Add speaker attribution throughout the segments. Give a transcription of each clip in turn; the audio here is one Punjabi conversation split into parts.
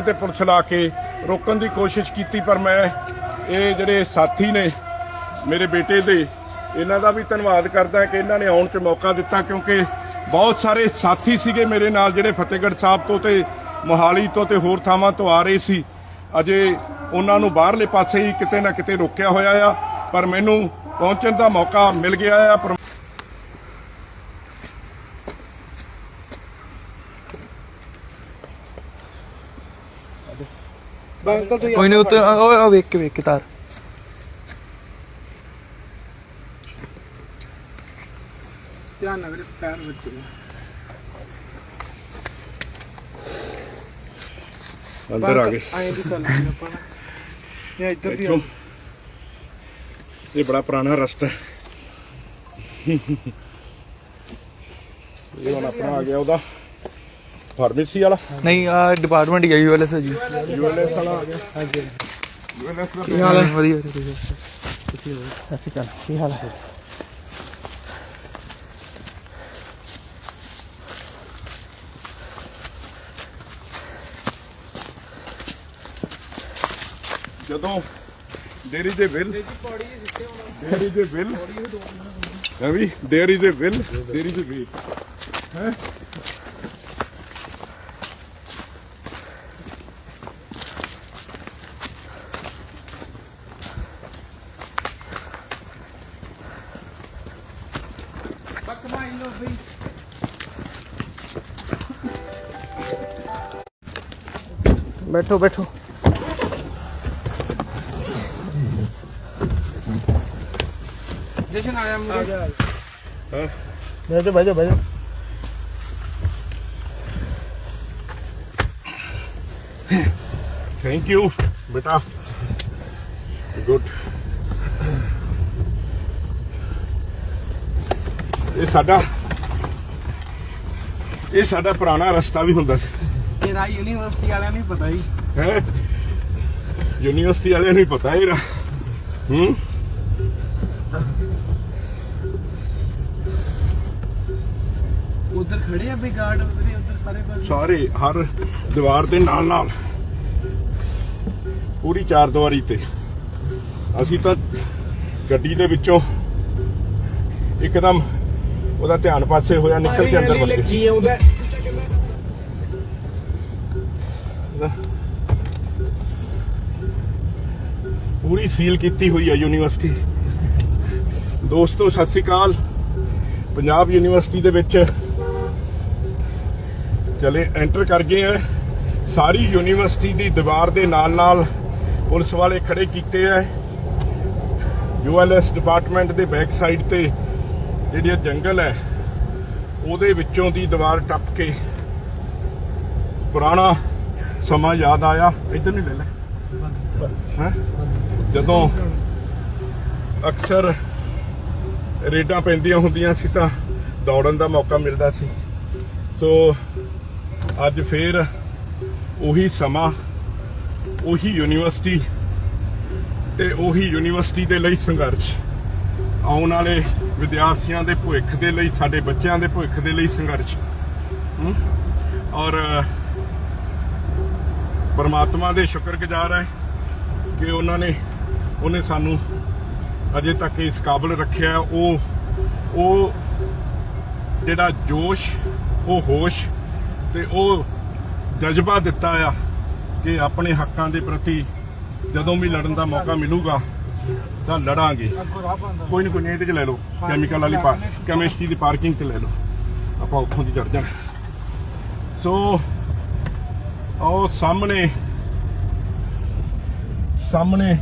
Speaker 1: ਤੇ ਪੁਲਿਸ ਲਾ ਕੇ ਰੋਕਣ ਦੀ ਕੋਸ਼ਿਸ਼ ਕੀਤੀ, ਪਰ ਮੈਂ ਇਹ ਜਿਹੜੇ ਸਾਥੀ ਨੇ ਮੇਰੇ ਬੇਟੇ ਦੇ, ਇਹਨਾਂ ਦਾ ਵੀ ਧੰਨਵਾਦ ਕਰਦਾ ਕਿ ਇਹਨਾਂ ਨੇ ਆਉਣ 'ਚ ਮੌਕਾ ਦਿੱਤਾ, ਕਿਉਂਕਿ ਬਹੁਤ ਸਾਰੇ ਸਾਥੀ ਸੀਗੇ ਮੇਰੇ ਨਾਲ ਜਿਹੜੇ ਫਤਿਹਗੜ੍ਹ ਸਾਹਿਬ ਤੋਂ ਤੇ ਮੋਹਾਲੀ ਤੋਂ ਤੇ ਹੋਰ ਥਾਵਾਂ ਤੋਂ ਆ ਰਹੇ ਸੀ। ਅਜੇ ਉਹਨਾਂ ਨੂੰ ਬਾਹਰਲੇ ਪਾਸੇ ਹੀ ਕਿਤੇ ਨਾ ਕਿਤੇ ਰੋਕਿਆ ਹੋਇਆ ਆ, ਪਰ ਮੈਨੂੰ ਪਹੁੰਚਣ ਦਾ ਮੌਕਾ ਮਿਲ ਗਿਆ ਆ।
Speaker 2: ਕੋਈ ਨਹੀਂ ਉੱਤੇ ਉਹ ਉਹ ਵੇਖ ਕੇ ਵੇਖ ਕੇ ਤਾਰ।
Speaker 3: ਧਿਆਨ ਨਾਲ ਵੀਰੇ ਪੈਰ ਵਿੱਚ
Speaker 1: ਅੰਦਰ ਆ ਗਏ।
Speaker 3: ਆਏ ਦੀ ਚੱਲ ਪਈ ਆਪਾਂ ਨਾ। ਇਹ ਇੱਧਰ ਦੀ ਆ।
Speaker 1: ਇੱਥੋਂ ਇਹ ਬੜਾ ਪੁਰਾਣਾ ਰਸਤਾ ਹੈ। ਇਹ ਹੁਣ ਆਪਣਾ ਆ ਗਿਆ ਉਹਦਾ। ਫਾਰਮੇਸੀ ਵਾਲਾ?
Speaker 2: ਨਹੀਂ ਆ ਡਿਪਾਰਟਮੈਂਟ ਗਿਆ ਯੂਐਲਐਸ ਜੀ।
Speaker 1: ਯੂਐਲਐਸ ਵਾਲਾ ਆ ਗਿਆ। ਹਾਂਜੀ। ਯੂਐਲਐਸ ਦਾ
Speaker 2: ਕੀ ਹਾਲ ਹੈ? ਵਧੀਆ ਵਧੀਆ ਸਤਿ ਸ਼੍ਰੀ ਅਕਾਲ। ਕੀ ਹਾਲ ਹੈ?
Speaker 1: ਜਦੋਂ there is a will there is a will Ravi there is a will there is a way ਹੈ?
Speaker 3: ਬੈਠੋ ਬੈਠੋ। ਜਸ਼ਨ ਆਇਆ ਮੁੰਡੇ।
Speaker 1: ਬੈਜੋ ਬੈਜੋ ਬੈਜੋ ਥੈਂਕ ਯੂ ਬੇਟਾ। ਗੁੱਡ ਇਹ ਸਾਡਾ ਇਹ ਸਾਡਾ ਪੁਰਾਣਾ ਰਸਤਾ ਵੀ ਹੁੰਦਾ ਸੀ।
Speaker 3: ਰਾਈ ਯੂਨੀਵਰਸਿਟੀ ਵਾਲਿਆਂ ਨੂੰ ਹੀ ਪਤਾ ਹੀ
Speaker 1: ਹੈ? ਯੂਨੀਵਰਸਿਟੀ ਵਾਲਿਆਂ ਨੂੰ ਹੀ ਪਤਾ ਇਹਦਾ। ਹੂੰ?
Speaker 3: ਉਧਰ ਖੜੇ ਆ ਬਈ ਗਾਰਡ ਉਧਰ ਸਾਰੇ ਪਾਸੇ।
Speaker 1: ਸਾਰੇ ਹਰ ਦੀਵਾਰ ਦੇ ਨਾਲ ਨਾਲ। ਪੂਰੀ ਚਾਰ ਦੀਵਾਰੀ ਤੇ। ਅਸੀਂ ਤਾਂ ਗੱਡੀ ਦੇ ਵਿੱਚੋਂ ਇੱਕਦਮ ਉਹਦਾ ਧਿਆਨ ਪਾਸੇ ਹੋਇਆ ਨਿਕਲ ਕੇ ਅੰਦਰ ਵੜ ਗਏ ਪੂਰੀ ਸੀਲ ਕੀਤੀ ਹੋਈ ਹੈ ਯੂਨੀਵਰਸਿਟੀ। ਦੋਸਤੋ ਸਤਿ ਸ੍ਰੀ ਅਕਾਲ। ਪੰਜਾਬ ਯੂਨੀਵਰਸਿਟੀ ਦੇ ਵਿੱਚ ਚਲੇ ਐਂਟਰ ਕਰ ਗਏ ਆ। ਸਾਰੀ ਯੂਨੀਵਰਸਿਟੀ ਦੀ ਦੀਵਾਰ ਦੇ ਨਾਲ ਨਾਲ ਪੁਲਿਸ ਵਾਲੇ ਖੜੇ ਕੀਤੇ ਆ। ਯੂਐਲਐਸ ਡਿਪਾਰਟਮੈਂਟ ਦੇ ਬੈਕ ਸਾਈਡ ਤੇ ਜਿਹੜੀ ਇਹ ਜੰਗਲ ਹੈ, ਉਹਦੇ ਵਿੱਚੋਂ ਦੀ ਦੀਵਾਰ ਟੱਪ ਕੇ ਪੁਰਾਣਾ ਸਮਾਂ ਯਾਦ ਆਇਆ। ਇੱਧਰ ਨਹੀਂ ਲੈ ਲੈ। ਹੈਂ? ਜਦੋਂ ਅਕਸਰ ਰੇਡਾਂ ਪੈਂਦੀਆਂ ਹੁੰਦੀਆਂ ਸੀ ਤਾਂ ਦੌੜਨ ਦਾ ਮੌਕਾ ਮਿਲਦਾ ਸੀ। ਸੋ ਅੱਜ ਫੇਰ ਉਹੀ ਸਮਾਂ, ਉਹੀ ਯੂਨੀਵਰਸਿਟੀ ਤੇ ਉਹੀ ਯੂਨੀਵਰਸਿਟੀ ਦੇ ਲਈ ਸੰਘਰਸ਼ ਆਉਣ ਵਾਲੇ ਵਿਦਿਆਰਥੀਆਂ ਦੇ ਭਵਿੱਖ ਦੇ ਲਈ, ਸਾਡੇ ਬੱਚਿਆਂ ਦੇ ਭਵਿੱਖ ਦੇ ਲਈ ਸੰਘਰਸ਼। ਔਰ, ਪਰਮਾਤਮਾ ਦੇ ਸ਼ੁਕਰਗੁਜ਼ਾਰ ਹੈ ਕਿ ਉਹਨਾਂ ਨੇ, ਉਹਨੇ ਸਾਨੂੰ ਅਜੇ ਤੱਕ ਇਸ ਕਾਬਲ ਰੱਖਿਆ। ਉਹ ਉਹ ਜਿਹੜਾ ਜੋਸ਼, ਉਹ ਹੋਸ਼ ਤੇ ਉਹ ਜਜ਼ਬਾ ਦਿੱਤਾ ਆ ਕਿ ਆਪਣੇ ਹੱਕਾਂ ਦੇ ਪ੍ਰਤੀ ਜਦੋਂ ਵੀ ਲੜਨ ਦਾ ਮੌਕਾ ਮਿਲੂਗਾ ਤਾਂ ਲੜਾਂਗੇ। ਕੋਈ ਨਹੀਂ ਕੋਈ ਨਹੀਂ ਇਹਦੇ ਚ ਲੈ ਲਓ ਕੈਮੀਕਲ ਵਾਲੀ ਪਾ ਕੈਮਿਸਟਰੀ ਦੀ ਪਾਰਕਿੰਗ ਤੇ ਲੈ ਲਓ। ਆਪਾਂ ਉੱਥੋਂ ਦੀ ਚੜ ਜਾਣਾ। ਸੋ ਉਹ ਸਾਹਮਣੇ ਸਾਹਮਣੇ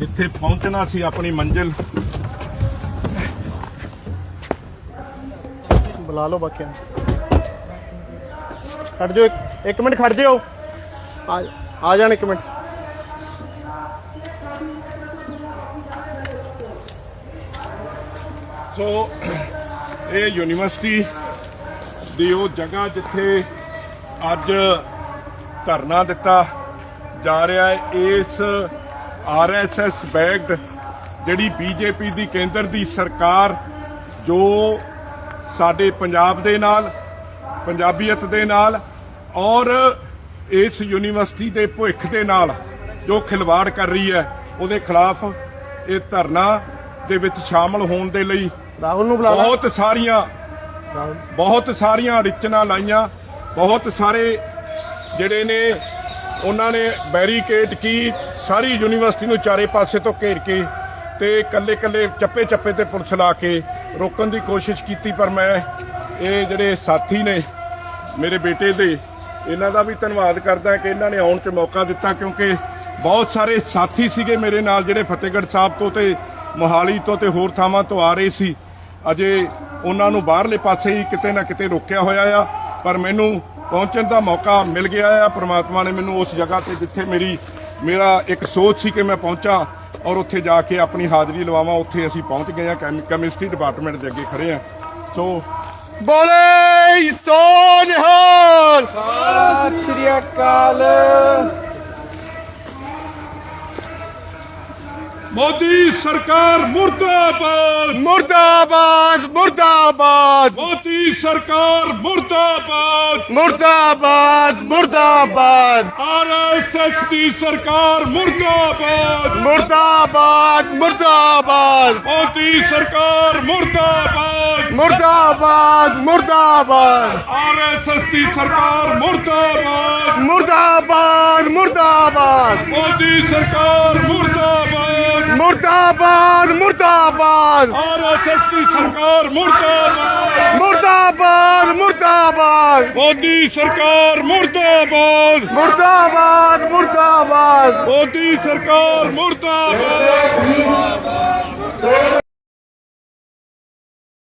Speaker 1: ਇੱਥੇ ਪਹੁੰਚਣਾ ਸੀ ਆਪਣੀ ਮੰਜ਼ਿਲ।
Speaker 4: ਬੁਲਾ ਲਓ ਬਾਕੀਆਂ ਨੂੰ। ਖੜ ਜਾਓ ਇੱਕ- ਮਿੰਟ ਖੜ ਜਾਓ। ਆ ਆ ਜਾਣ ਇੱਕ ਮਿੰਟ।
Speaker 1: ਸੋ ਇਹ ਯੂਨੀਵਰਸਿਟੀ ਦੀ ਉਹ ਜਗ੍ਹਾ ਜਿੱਥੇ ਅੱਜ ਧਰਨਾ ਦਿੱਤਾ ਜਾ ਰਿਹਾ ਹੈ, ਇਸ ਆਰਐਸਐਸ ਬੈਗਡ ਜਿਹੜੀ ਬੀਜੇਪੀ ਦੀ ਕੇਂਦਰ ਦੀ ਸਰਕਾਰ ਜੋ ਸਾਡੇ ਪੰਜਾਬ ਦੇ ਨਾਲ, ਪੰਜਾਬੀਅਤ ਦੇ ਨਾਲ ਔਰ ਇਸ ਯੂਨੀਵਰਸਿਟੀ ਦੇ ਭਵਿੱਖ ਦੇ ਨਾਲ ਜੋ ਖਿਲਵਾੜ ਕਰ ਰਹੀ ਹੈ, ਉਹਦੇ ਖਿਲਾਫ ਇਹ ਧਰਨਾ ਦੇ ਵਿੱਚ ਸ਼ਾਮਲ ਹੋਣ ਦੇ ਲਈ
Speaker 4: ਰਾਹੁਲ ਨੂੰ ਬੁਲਾ ਲਾ।
Speaker 1: ਬਹੁਤ ਸਾਰੀਆਂ ਬਹੁਤ ਸਾਰੀਆਂ ਰਿਚਨਾਂ ਲਾਈਆਂ ਬਹੁਤ ਸਾਰੇ ਜਿਹੜੇ ਨੇ ਉਹਨਾਂ ਨੇ ਬੈਰੀਕੇਡ ਕੀ ਸਾਰੀ ਯੂਨੀਵਰਸਿਟੀ ਨੂੰ ਚਾਰੇ ਪਾਸੇ ਤੋਂ ਘੇਰ ਕੇ ਤੇ ਕੱਲੇ ਕੱਲੇ ਚੱਪੇ ਚੱਪੇ ਤੇ ਪੁਲਿਸ ਲਾ ਕੇ ਰੋਕਣ ਦੀ ਕੋਸ਼ਿਸ਼ ਕੀਤੀ ਪਰ ਮੈਂ ਇਹ ਜਿਹੜੇ ਸਾਥੀ ਨੇ ਮੇਰੇ ਬੇਟੇ ਦੇ ਇਹਨਾਂ ਦਾ ਵੀ ਧੰਨਵਾਦ ਕਰਦਾ ਕਿ ਇਹਨਾਂ ਨੇ ਆਉਣ 'ਚ ਮੌਕਾ ਦਿੱਤਾ ਕਿਉਂਕਿ ਬਹੁਤ ਸਾਰੇ ਸਾਥੀ ਸੀਗੇ ਮੇਰੇ ਨਾਲ ਜਿਹੜੇ ਫਤਿਹਗੜ੍ਹ ਸਾਹਿਬ ਤੋਂ ਤੇ ਮੋਹਾਲੀ ਤੋਂ ਤੇ ਹੋਰ ਥਾਵਾਂ ਤੋਂ ਆ ਰਹੇ ਸੀ। ਅਜੇ ਉਹਨਾਂ ਨੂੰ ਬਾਹਰਲੇ ਪਾਸੇ ਹੀ ਕਿਤੇ ਨਾ ਕਿਤੇ ਰੋਕਿਆ ਹੋਇਆ ਆ, ਪਰ ਮੈਨੂੰ ਪਹੁੰਚਣ ਦਾ ਮੌਕਾ ਮਿਲ ਗਿਆ ਆ। ਪ੍ਰਮਾਤਮਾ ਨੇ ਮੈਨੂੰ ਉਸ ਜਗ੍ਹਾ ਤੇ ਜਿੱਥੇ ਮੇਰੀ, ਮੇਰਾ ਇੱਕ ਸੋਚ ਸੀ ਕਿ ਮੈਂ ਪਹੁੰਚਾਂ ਔਰ ਉੱਥੇ ਜਾ ਕੇ ਆਪਣੀ ਹਾਜ਼ਰੀ ਲਵਾਵਾਂ, ਉੱਥੇ ਅਸੀਂ ਪਹੁੰਚ ਗਏ ਆ ਕੈਮਿਸਟਰੀ ਡਿਪਾਰਟਮੈਂਟ ਦੇ ਅੱਗੇ ਖੜੇ ਆ। ਸੋ
Speaker 4: ਬੋਲੇ ਸੋ
Speaker 3: ਸਤਿ ਸ਼੍ਰੀ ਅਕਾਲ।
Speaker 1: ਮੋਦੀ ਸਰਕਾਰ ਮੁਰਦਾਬਾਦ।
Speaker 4: ਮੁਰਦਾਬਾਦ ਮੁਰਦਾਬਾਦ।
Speaker 1: ਮੋਦੀ ਸਰਕਾਰ ਮੁਰਦਾਬਾਦ।
Speaker 4: ਮੁਰਦਾਬਾਦ ਮੁਰਦਾਬਾਦ।
Speaker 1: ਆਰਐਸਐਸ ਦੀ ਸਰਕਾਰ ਮੁਰਦਾਬਾਦ।
Speaker 4: ਮੁਰਦਾਬਾਦ ਮੁਰਦਾਬਾਦ।
Speaker 1: ਮੋਦੀ ਸਰਕਾਰ ਮੁਰਦਾਬਾਦ।
Speaker 4: ਮੁਰਦਾਬਾਦ ਮੁਰਦਾਬਾਦ।
Speaker 1: ਆਰਐਸਐਸ ਦੀ ਸਰਕਾਰ ਮੁਰਦਾਬਾਦ।
Speaker 4: ਮੁਰਦਾਬਾਦ ਮੁਰਦਾਬਾਦ।
Speaker 1: ਮੋਦੀ ਸਰਕਾਰ ਮੁਰਦਾਬਾਦ।
Speaker 4: ਮੁਰਦਾਬਾਦ ਮੁਰਦਾਬਾਦ।
Speaker 1: ਆਰਐਸਐਸ ਦੀ ਸਰਕਾਰ ਮੁਰਦਾਬਾਦ।
Speaker 4: ਮੁਰਦਾਬਾਦ ਮੁਰਦਾਬਾਦ।
Speaker 1: ਮੋਦੀ ਸਰਕਾਰ ਮੁਰਦਾਬਾਦ।
Speaker 4: ਮੁਰਦਾਬਾਦ ਮੁਰਦਾਬਾਦ।
Speaker 1: ਮੋਦੀ ਸਰਕਾਰ ਮੁਰਦਾਬਾਦ।